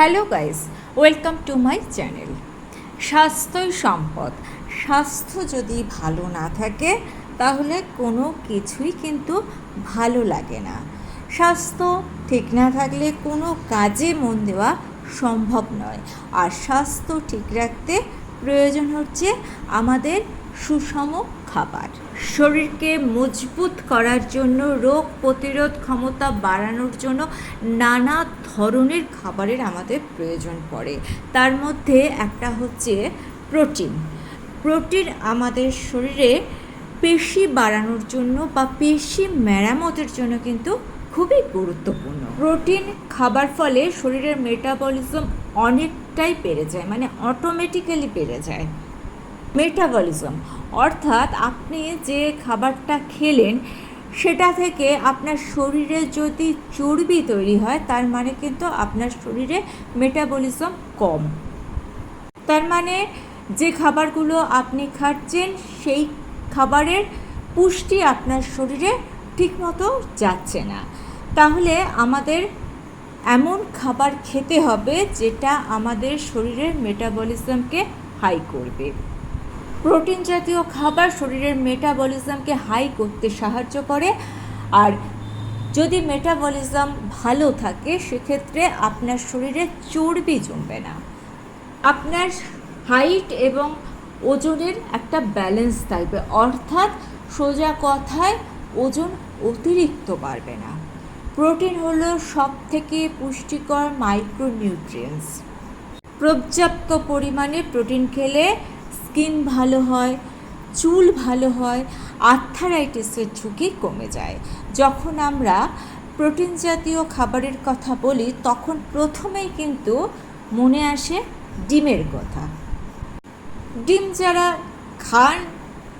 Hello guys, welcome to my channel. স্বাস্থ্যই সম্পদ। স্বাস্থ্য যদি ভালো না থাকে, তাহলে কোনো কিছুই কিন্তু ভালো লাগে না। স্বাস্থ্য ঠিক না থাকলে কোনো কাজে মন দেওয়া সম্ভব নয়। আর স্বাস্থ্য ঠিক রাখতে প্রয়োজন হচ্ছে আমাদের সুষম খাবার। শরীরকে মজবুত করার জন্য, রোগ প্রতিরোধ ক্ষমতা বাড়ানোর জন্য নানা ধরনের খাবারের আমাদের প্রয়োজন পড়ে। তার মধ্যে একটা হচ্ছে প্রোটিন। প্রোটিন আমাদের শরীরে পেশি বাড়ানোর জন্য বা পেশি মেরামতের জন্য কিন্তু খুবই গুরুত্বপূর্ণ। প্রোটিন খাবার ফলে শরীরের মেটাবলিজম অনেকটাই বেড়ে যায় মানে অটোমেটিক্যালি বেড়ে যায়। মেটাবলিজম অর্থাৎ আপনি যে খাবারটা খেলেন, সেটা থেকে আপনার শরীরে যদি চর্বি তৈরি হয়, তার মানে কিন্তু আপনার শরীরে মেটাবলিজম কম। তার মানে যে খাবারগুলো আপনি খাচ্ছেন, সেই খাবারের পুষ্টি আপনার শরীরে ঠিকমতো যাচ্ছে না। তাহলে আমাদের এমন খাবার খেতে হবে, যেটা আমাদের শরীরের মেটাবলিজমকে হাই করবে। প্রোটিন জাতীয় খাবার শরীরের মেটাবলিজমকে হাই করতে সাহায্য করে। আর যদি মেটাবলিজম ভালো থাকে, সেক্ষেত্রে আপনার শরীরে চর্বি জমবে না। আপনার হাইট এবং ওজনের একটা ব্যালেন্স থাকবে। অর্থাৎ সোজা কথায়, ওজন অতিরিক্ত বাড়বে না। প্রোটিন হলো সব থেকে পুষ্টিকর মাইক্রোনিউট্রিয়েন্টস। পর্যাপ্ত পরিমাণে প্রোটিন খেলে স্কিন ভালো হয়, চুল ভালো হয়, আর্থারাইটিসের ঝুঁকি কমে যায়। যখন আমরা প্রোটিন জাতীয় খাবারের কথা বলি, তখন প্রথমেই কিন্তু মনে আসে ডিমের কথা। ডিম যারা খান,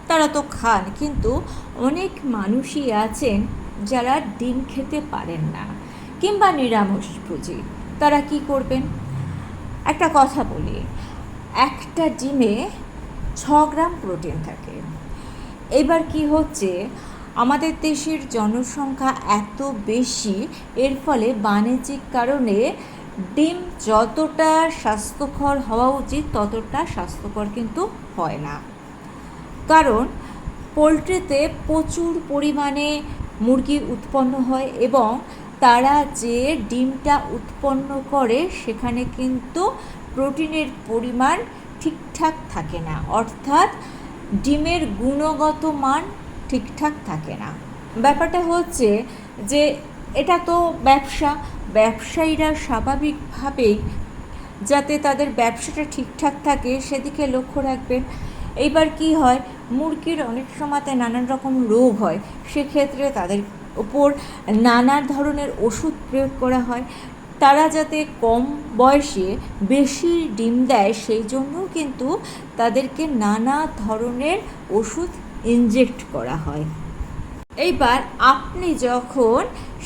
তারা তো খান, কিন্তু অনেক মানুষই আছেন যারা ডিম খেতে পারেন না, কিংবা নিরামিষ নিরামিষভোজী তারা কি করবেন? একটা কথা বলি, একটা ডিমে ছ গ্রাম প্রোটিন থাকে। এবার কি হচ্ছে? আমাদের দেশের জনসংখ্যা এত বেশি, এর ফলে বাণিজ্যিক কারণে ডিম যতটা স্বাস্থ্যকর হওয়া উচিত, ততটা স্বাস্থ্যকর কিন্তু হয় না। কারণ, পোলট্রিতে প্রচুর পরিমাণে মুরগি উৎপন্ন হয় এবং তারা যে ডিমটা উৎপন্ন করে, সেখানে কিন্তু প্রোটিনের পরিমাণ ঠিকঠাক থাকে না। অর্থাৎ ডিমের গুণগত মান ঠিকঠাক থাকে না। ব্যাপারটা হচ্ছে যে এটা তো ব্যবসা। ব্যবসায়ীরা স্বাভাবিকভাবেই যাতে তাদের ব্যবসাটা ঠিকঠাক থাকে সেদিকে লক্ষ্য রাখবেন। এইবার কি হয়, মুরগির অনেক সময়তে নানান রকম রোগ হয়। সেক্ষেত্রে তাদের ওপর নানা ধরনের ওষুধ প্রয়োগ করা হয়। তারা যাতে কম বয়সে বেশি ডিম দেয় সেই জন্যও কিন্তু তাদেরকে নানা ধরনের ওষুধ ইনজেক্ট করা হয়। এইবার আপনি যখন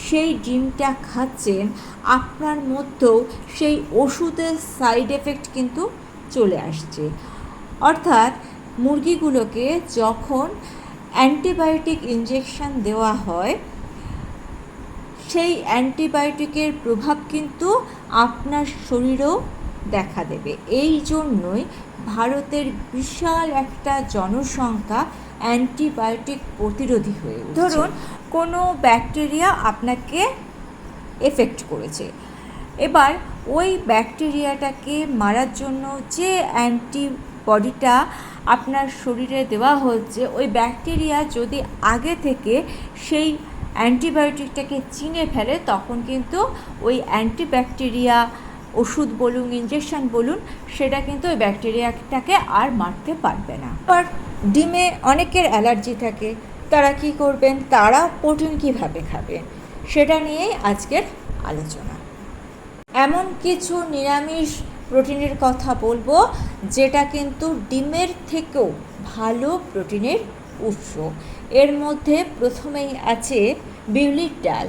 সেই ডিমটা খাচ্ছেন, আপনার মধ্যেও সেই ওষুধের সাইড এফেক্ট কিন্তু চলে আসছে। অর্থাৎ মুরগিগুলোকে যখন অ্যান্টিবায়োটিক ইঞ্জেকশন দেওয়া হয় সেই অ্যান্টিবায়োটিকের প্রভাব কিন্তু আপনার শরীরেও দেখা দেবে। এই জন্যই ভারতের বিশাল একটা জনসংখ্যা অ্যান্টিবায়োটিক প্রতিরোধী হয়ে ধরুন, কোনো ব্যাকটেরিয়া আপনাকে এফেক্ট করেছে। এবার ওই ব্যাকটেরিয়াটাকে মারার জন্য যে অ্যান্টিবডিটা আপনার শরীরে দেওয়া হচ্ছে, ওই ব্যাকটেরিয়া যদি আগে থেকে সেই অ্যান্টিবায়োটিকটাকে চিনে ফেলে তখন কিন্তু ওই অ্যান্টিব্যাকটেরিয়া ওষুধ বলুন ইঞ্জেকশন বলুন, সেটা কিন্তু ওই ব্যাকটেরিয়াটাকে আর মারতে পারবে না। আর ডিমে অনেকের অ্যালার্জি থাকে, তারা কি করবেন? তারা প্রোটিন কীভাবে খাবেন সেটা নিয়েই আজকের আলোচনা। এমন কিছু নিরামিষ প্রোটিনের কথা বলব, যেটা কিন্তু ডিমের থেকেও ভালো প্রোটিনের উৎস। এর মধ্যে প্রথমেই আছে বিউলির ডাল।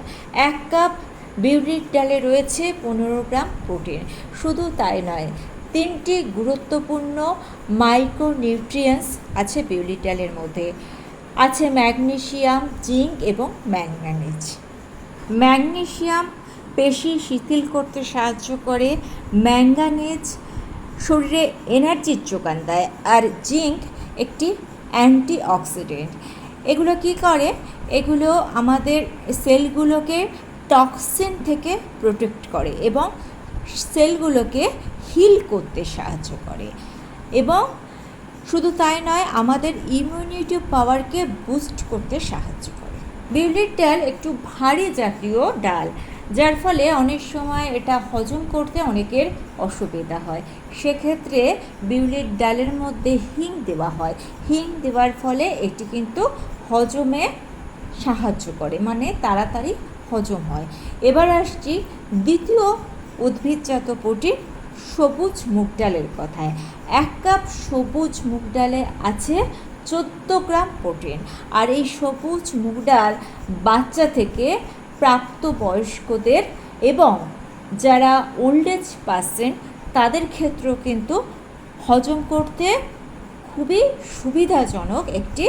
এক কাপ বিউলির ডালে রয়েছে পনেরো গ্রাম প্রোটিন। শুধু তাই নয়, তিনটি গুরুত্বপূর্ণ মাইক্রোনিউট্রিয়েন্টস আছে বিউলির ডালের মধ্যে। আছে ম্যাগনেসিয়াম জিঙ্ক এবং ম্যাঙ্গানিজ ম্যাগনেসিয়াম পেশি শিথিল করতে সাহায্য করে ম্যাঙ্গানিজ শরীরে এনার্জির যোগান দেয়, আর জিঙ্ক একটি অ্যান্টি অক্সিডেন্ট এগুলো কি করে? এগুলো আমাদের সেলগুলোকে টক্সিন থেকে প্রোটেক্ট করে এবং সেলগুলোকে হিল করতে সাহায্য করে। এবং শুধু তাই নয়, আমাদের ইমিউনিটি পাওয়ারকে বুস্ট করতে সাহায্য করে। বিউলির ডাল একটু ভারী জাতীয় ডাল। যার ফলে অনেক সময় এটা হজম করতে অনেকের অসুবিধা হয়। সেক্ষেত্রে বিউলির ডালের মধ্যে হিং দেওয়া হয়। হিং দেওয়ার ফলে এটি কিন্তু হজমে সাহায্য করে মানে তাড়াতাড়ি হজম হয়। এবার আসছি দ্বিতীয় উদ্ভিদজাত প্রোটিন সবুজ মুগ ডালের কথায়। এক কাপ সবুজ মুগ ডালে আছে চোদ্দ গ্রাম প্রোটিন। আর এই সবুজ মুগ ডাল বাচ্চা থেকে প্রাপ্তবয়স্কদের এবং যারা ওল্ড এজ পার্সেন্ট তাদের ক্ষেত্রেও কিন্তু হজম করতে খুবই সুবিধাজনক একটি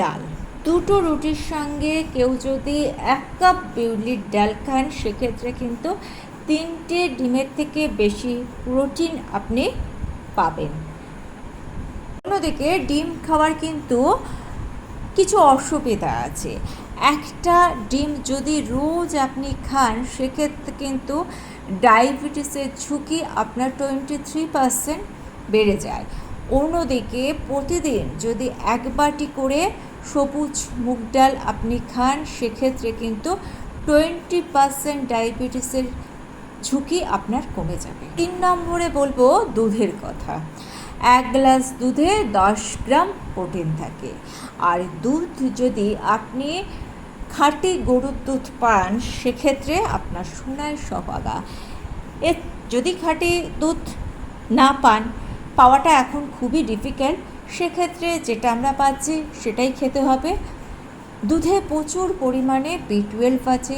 ডাল। দুটো রুটির সঙ্গে কেউ যদি এক কাপ বিউলির ডাল খান, সেক্ষেত্রে কিন্তু তিনটে ডিমের থেকে বেশি প্রোটিন আপনি পাবেন। অন্যদিকে ডিম খাওয়ার কিন্তু কিছু অসুবিধা আছে। একটা ডিম যদি রোজ আপনি খান, সেক্ষেত্রে কিন্তু ডায়াবেটিসের ঝুঁকি আপনার টোয়েন্টি থ্রি পারসেন্ট বেড়ে যায়। অন্যদিকে প্রতিদিন যদি এক বাটি করে সবুজ মুগ ডাল আপনি খান, সেক্ষেত্রে কিন্তু টোয়েন্টি পারসেন্ট ডায়াবেটিসের ঝুঁকি আপনার কমে যাবে। তিন নম্বরে বলব দুধের কথা। এক গ্লাস দুধে দশ গ্রাম প্রোটিন থাকে। আর দুধ যদি আপনি খাঁটি গরুর দুধ পান, সেক্ষেত্রে আপনার সোনার সহাগা। এ, যদি খাঁটি দুধ না পান, পাওয়াটা এখন খুবই ডিফিকাল্ট সেক্ষেত্রে যেটা আমরা পাচ্ছি সেটাই খেতে হবে। দুধে প্রচুর পরিমাণে বি টুয়েলভ আছে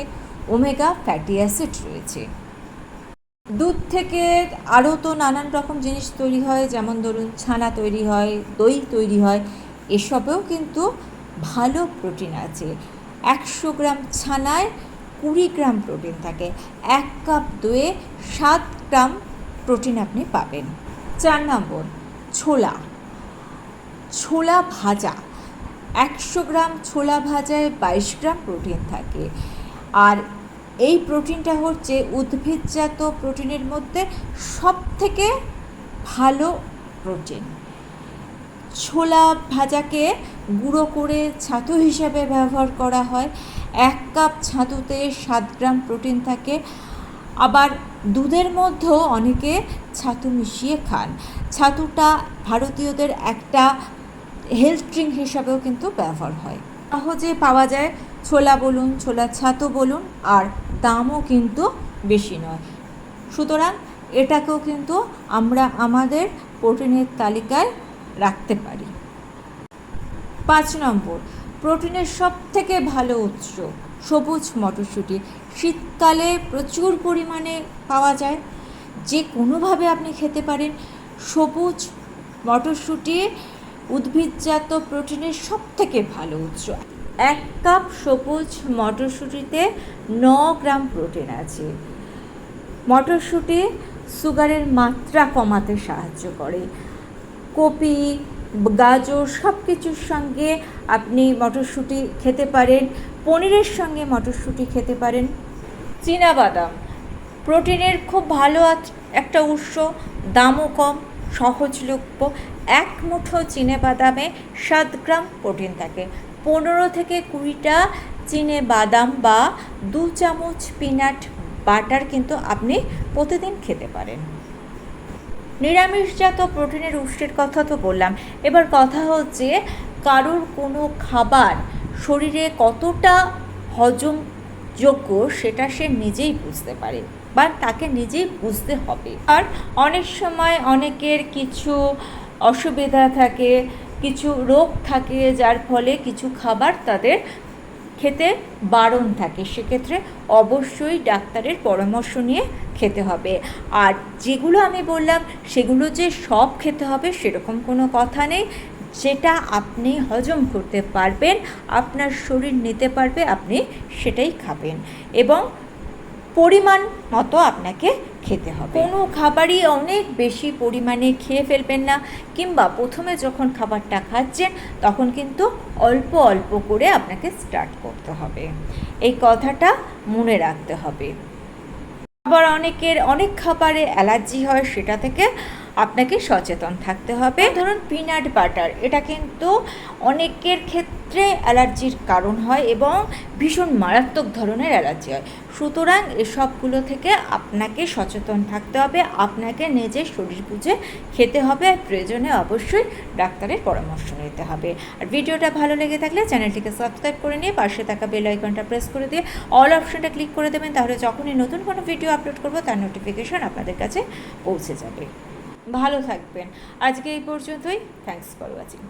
ওমেগা ফ্যাটি অ্যাসিড রয়েছে। দুধ থেকে আরও তো নানান রকম জিনিস তৈরি হয়, যেমন ধরুন ছানা তৈরি হয়, দই তৈরি হয়, এসবেও কিন্তু ভালো প্রোটিন আছে। একশো গ্রাম ছানায় কুড়ি গ্রাম প্রোটিন থাকে। এক কাপ দইয়ে সাত গ্রাম প্রোটিন আপনি পাবেন। চার নম্বর, ছোলা। ছোলা ভাজা। একশো গ্রাম ছোলা ভাজায় বাইশ গ্রাম প্রোটিন থাকে। আর এই প্রোটিনটা হচ্ছে উদ্ভিদজাত প্রোটিনের মধ্যে সব থেকে ভালো প্রোটিন। ছোলা ভাজাকে গুঁড়ো করে ছাতু হিসাবে ব্যবহার করা হয়। এক কাপ ছাতুতে সাত গ্রাম প্রোটিন থাকে। আবার দুধের মধ্যেও অনেকে ছাতু মিশিয়ে খান। ছাতুটা ভারতীয়দের একটা হেলথ ড্রিঙ্ক হিসাবেও কিন্তু ব্যবহার হয়। সহজে পাওয়া যায়। ছোলা বলুন, ছোলা ছাতু বলুন, আর দামও কিন্তু বেশি নয়। সুতরাং এটাকেও কিন্তু আমরা আমাদের প্রোটিনের তালিকায় রাখতে পারি। পাঁচ নম্বর, প্রোটিনের সব থেকে ভালো উৎস সবুজ মটরশুঁটি। শীতকালে প্রচুর পরিমাণে পাওয়া যায়। যে কোনোভাবে আপনি খেতে পারেন। সবুজ মটরশুঁটি উদ্ভিদজাত প্রোটিনের সব থেকে ভালো উৎস। এক কাপ সবুজ মটরশুঁটিতে ন গ্রাম প্রোটিন আছে। মটরশুঁটি সুগারের মাত্রা কমাতে সাহায্য করে। কপি, গাজর সব কিছুর সঙ্গে আপনি মটরশুঁটি খেতে পারেন, পনিরের সঙ্গে মটরশুঁটি খেতে পারেন। বাদাম প্রোটিনের খুব ভালো একটা উৎস, দামও কম, সহজলভ্য। এক মুঠো বাদামে সাত গ্রাম প্রোটিন থাকে। পনেরো থেকে কুড়িটা চিনে বাদাম বা দু চামচ পিনাট বাটার কিন্তু আপনি প্রতিদিন খেতে পারেন। নিরামিষজাত প্রোটিনের উৎসের কথা তো বললাম। এবার কথা হচ্ছে কারোর কোনো খাবার শরীরে কতটা হজমযোগ্য সেটা সে নিজেই বুঝতে পারে বা তাকে নিজেই বুঝতে হবে। আর অনেক সময় অনেকের কিছু অসুবিধা থাকে, কিছু রোগ থাকে, যার ফলে কিছু খাবার তাদের খেতে বারণ থাকে। সেক্ষেত্রে অবশ্যই ডাক্তারের পরামর্শ নিয়ে খেতে হবে। আর যেগুলো আমি বললাম, সেগুলো যে সব খেতে হবে সেরকম কোনো কথা নেই। যেটা আপনি হজম করতে পারবেন, আপনার শরীর নিতে পারবে, আপনি সেটাই খাবেন। এবং পরিমাণ মতো আপনাকে খেতে হবে। কোনো খাবারই অনেক বেশি পরিমাণে খেয়ে ফেলবেন না, কিংবা প্রথমে যখন খাবারটা খাচ্ছেন, তখন কিন্তু অল্প অল্প করে আপনাকে স্টার্ট করতে হবে। এই কথাটা মনে রাখতে হবে। আবার অনেকের অনেক খাবারে অ্যালার্জি হয়, সেটা থেকে আপনাকে সচেতন থাকতে হবে। ধরুন পিনাট বাটার এটা কিন্তু অনেকের ক্ষেত্রে অ্যালার্জির কারণ হয় এবং ভীষণ মারাত্মক ধরনের অ্যালার্জি হয়। সুতরাং এসবগুলো থেকে আপনাকে সচেতন থাকতে হবে, আপনাকে নিজের শরীর বুঝে খেতে হবে আর প্রয়োজনে অবশ্যই ডাক্তারের পরামর্শ নিতে হবে। আর ভিডিওটা ভালো লেগে থাকলে চ্যানেলটিকে সাবস্ক্রাইব করে নিয়ে পাশে থাকা বেল আইকনটা প্রেস করে দিয়ে অল অপশনটা ক্লিক করে দেবেন, তাহলে যখনই নতুন কোনো ভিডিও আপলোড করব, তার নোটিফিকেশন আপনাদের কাছে পৌঁছে যাবে। ভালো থাকবেন। আজকে এই পর্যন্তই। Thanks for watching